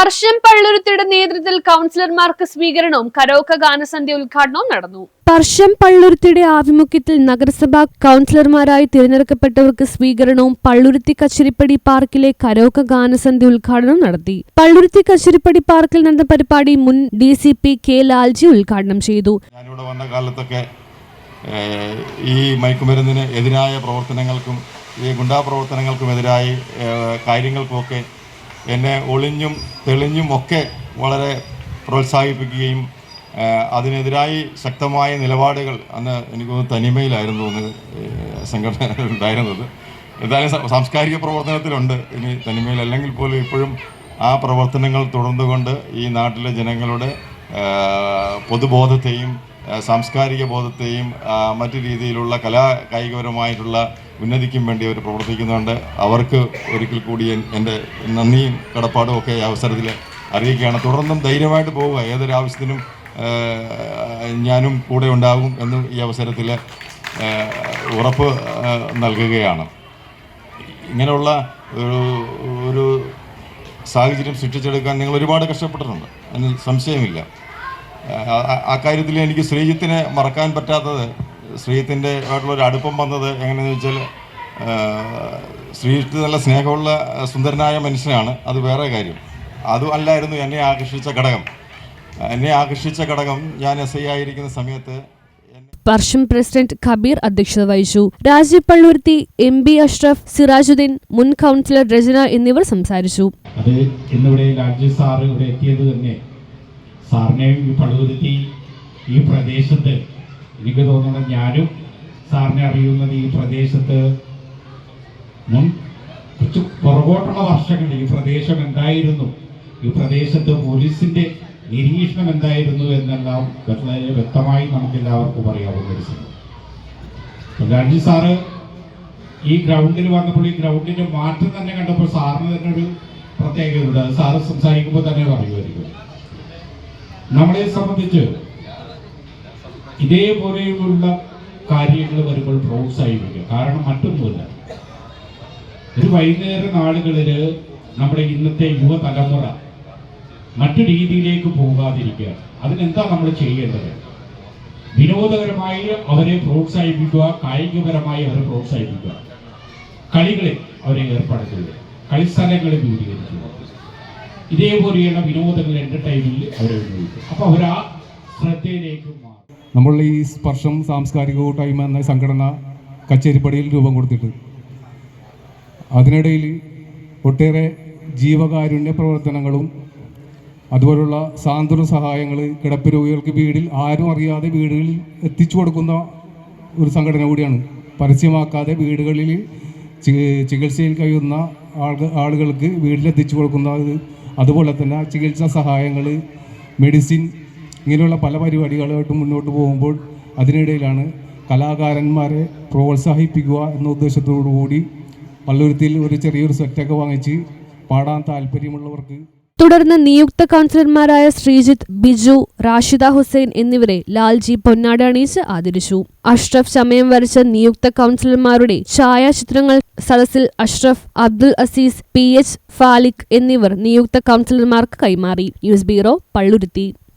സ്പർശം പള്ളുരുത്തിയുടെ നേതൃത്വത്തിൽ കൗൺസിലർമാർക്ക് സ്വീകരണവും കരോക്ക ഗാനസന്ധ്യ ഉദ്ഘാടനവും നടന്നു. സ്പർശം പള്ളുരുത്തിയുടെ ആഭിമുഖ്യത്തിൽ നഗരസഭാ കൗൺസിലർമാരായി തിരഞ്ഞെടുക്കപ്പെട്ടവർക്ക് സ്വീകരണവും പള്ളുരുത്തി കച്ചേരിപ്പടി പാർക്കിലെ കരോക്ക ഗാനസന്ധ്യ ഉദ്ഘാടനം നടത്തി. പള്ളുരുത്തി കച്ചേരിപ്പടി പാർക്കിൽ നടന്ന പരിപാടി മുൻ D C P K Lalji ഉദ്ഘാടനം ചെയ്തു. ഞാനിവിടെ വന്ന കാലത്തൊക്കെ ഈ മയക്കുമരുന്നിന് എതിരായ പ്രവർത്തനങ്ങൾക്കും ഈ ഗുണ്ടാ പ്രവർത്തനങ്ങൾക്കുമെതിരായി ഏഹ്, കാര്യങ്ങൾക്കുമൊക്കെ എന്നെ ഒളിഞ്ഞും തെളിഞ്ഞും ഒക്കെ വളരെ പ്രോത്സാഹിപ്പിക്കുകയും അതിനെതിരായി ശക്തമായ നിലപാടുകൾ അന്ന് എനിക്ക് തനിമയിലായിരുന്നു അന്ന് സംഘടന ഉണ്ടായിരുന്നത് എന്തായാലും സാംസ്കാരിക പ്രവർത്തനത്തിലുണ്ട്. ഇനി തനിമയിൽ അല്ലെങ്കിൽ പോലും ഇപ്പോഴും ആ പ്രവർത്തനങ്ങൾ തുടർന്നുകൊണ്ട് ഈ നാട്ടിലെ ജനങ്ങളുടെ പൊതുബോധത്തെയും സാംസ്കാരിക ബോധത്തെയും മറ്റു രീതിയിലുള്ള കലാ കായികപരമായിട്ടുള്ള ഉന്നതിക്കും വേണ്ടി അവർ പ്രവർത്തിക്കുന്നുണ്ട്. അവർക്ക് ഒരിക്കൽ കൂടി എൻ- എന്റെ നന്ദിയും കടപ്പാടും ഒക്കെ ഈ അവസരത്തിൽ അറിയിക്കുകയാണ്. തുടർന്നും ധൈര്യമായിട്ട് പോവുക. ഏതൊരു ആവശ്യത്തിനും ഞാനും കൂടെ ഉണ്ടാകും എന്ന് ഈ അവസരത്തിൽ ഉറപ്പ് നൽകുകയാണ്. ഇങ്ങനെയുള്ള ഒരു ഒരു സാഹചര്യം സൃഷ്ടിച്ചെടുക്കാൻ നിങ്ങൾ ഒരുപാട് കഷ്ടപ്പെട്ടിട്ടുണ്ട്. അതിന് സംശയമില്ല. ആ- ആ- ആ കാര്യത്തിൽ എനിക്ക് ശ്രീജിത്തിനെ മറക്കാൻ പറ്റാത്തത് ശ്രീജിത്തിന്റെ ആയിട്ടുള്ള ഒരു അടുപ്പം വന്നത് എങ്ങനെയെന്ന് വെച്ചാൽ ശ്രീജിത്ത് നല്ല സ്നേഹമുള്ള സുന്ദരനായ മനുഷ്യനാണ്. അത് വേറെ കാര്യം. അതും അല്ലായിരുന്നു എന്നെ ആകർഷിച്ച ഘടകം. എന്നെ ആകർഷിച്ച ഘടകം ഞാൻ എസ് ഐ ആയിരിക്കുന്ന സമയത്ത് എന്നെ പ്രസിഡന്റ് ഖബീർ അധ്യക്ഷത വഹിച്ചു. രാജീവ് പള്ളുരുത്തി എം ബി അഷ്റഫ് സിറാജുദ്ദീൻ മുൻ കൗൺസിലർ രചന എന്നിവർ സംസാരിച്ചു. അത് ഇന്നിവിടെ രാജു സാറ് ഇവിടെ എത്തിയത് തന്നെ സാറിനെ ഈ ഈ പ്രദേശത്ത് എനിക്ക് തോന്നുന്നത് ഞാനും സാറിനെ അറിയുന്നത് ഈ പ്രദേശത്ത് മുൻ കുറച്ച് പുറകോട്ടുള്ള വർഷങ്ങളിൽ ഈ പ്രദേശം എന്തായിരുന്നു? ഈ പ്രദേശത്ത് പോലീസിന്റെ നിരീക്ഷണം എന്തായിരുന്നു എന്നെല്ലാം വളരെ വ്യക്തമായി നമുക്ക് എല്ലാവർക്കും അറിയാവുന്ന ഒരു സംഭവം. സാറ് ഈ ഗ്രൗണ്ടിൽ വന്നപ്പോൾ ഈ ഗ്രൗണ്ടിന്റെ മാറ്റം തന്നെ കണ്ടപ്പോൾ സാറിന് തന്നെ ഒരു പ്രത്യേകതയുണ്ട് സാറ് സംസാരിക്കുമ്പോൾ തന്നെ പറയുമായിരിക്കും. നമ്മളെ സംബന്ധിച്ച് ഇതേപോലെയുള്ള കാര്യങ്ങൾ വരുമ്പോൾ പ്രോത്സാഹിപ്പിക്കുക. കാരണം മറ്റൊന്നുമില്ല. ഒരു വൈകുന്നേര നാളുകളിൽ നമ്മുടെ ഇന്നത്തെ യുവതലമുറ മറ്റു രീതിയിലേക്ക് പോകാതിരിക്കുക. അതിനെന്താ നമ്മൾ ചെയ്യേണ്ടത്? വിനോദപരമായി അവരെ പ്രോത്സാഹിപ്പിക്കുക കായികപരമായി അവരെ പ്രോത്സാഹിപ്പിക്കുക. കളികളിൽ അവരെ ഏർപ്പെടുത്തുക. കളിസ്ഥലങ്ങളിൽ രൂപീകരിക്കുക ഇതേപോലെയുള്ള വിനോദങ്ങൾ എന്റർടൈൻമെന്റിൽ അവരെ അപ്പൊ അപ്പോൾ അവർ ആ ശ്രദ്ധയിലേക്ക് നമ്മൾ ഈ സ്പർശം സാംസ്കാരിക കൂട്ടായ്മ എന്ന സംഘടന കച്ചേരിപ്പടിയിൽ രൂപം കൊടുത്തിട്ട് അതിനിടയിൽ ഒട്ടേറെ ജീവകാരുണ്യ പ്രവർത്തനങ്ങളും അതുപോലുള്ള സാന്ത്വന സഹായങ്ങൾ കിടപ്പ് രോഗികൾക്ക് വീടിൽ ആരും അറിയാതെ വീടുകളിൽ എത്തിച്ചു കൊടുക്കുന്ന ഒരു സംഘടന കൂടിയാണ്. പരസ്യമാക്കാതെ വീടുകളിൽ ചികിത്സയിൽ കഴിയുന്ന ആളുകൾക്ക് വീട്ടിലെത്തിച്ചു കൊടുക്കുന്ന അതുപോലെ തന്നെ ചികിത്സാ സഹായങ്ങൾ മെഡിസിൻ ഇങ്ങനെയുള്ള പല പരിപാടികളുമായിട്ട് മുന്നോട്ട് പോകുമ്പോൾ അതിനിടയിലാണ് കലാകാരന്മാരെ പ്രോത്സാഹിപ്പിക്കുക എന്ന ഉദ്ദേശത്തോടു കൂടി പള്ളുരുത്തിയിൽ ഒരു ചെറിയൊരു സെറ്റൊക്കെ വാങ്ങിച്ച് പാടാൻ താല്പര്യമുള്ളവർക്ക് തുടർന്ന് നിയുക്ത കൗൺസിലർമാരായ ശ്രീജിത്ത് ബിജു റാഷിദ ഹുസൈൻ എന്നിവരെ ലാൽജി പൊന്നാട അണിയിച്ച് ആദരിച്ചു. അഷ്റഫ് സമയം വരച്ച നിയുക്ത കൗൺസിലർമാരുടെ ഛായാചിത്രങ്ങൾ സദസ്സിൽ അഷ്റഫ് അബ്ദുൽ അസീസ് പി എച്ച് ഫാലിഖ് എന്നിവർ നിയുക്ത കൗൺസിലർമാർക്ക് കൈമാറി. News bureau Palluruthy.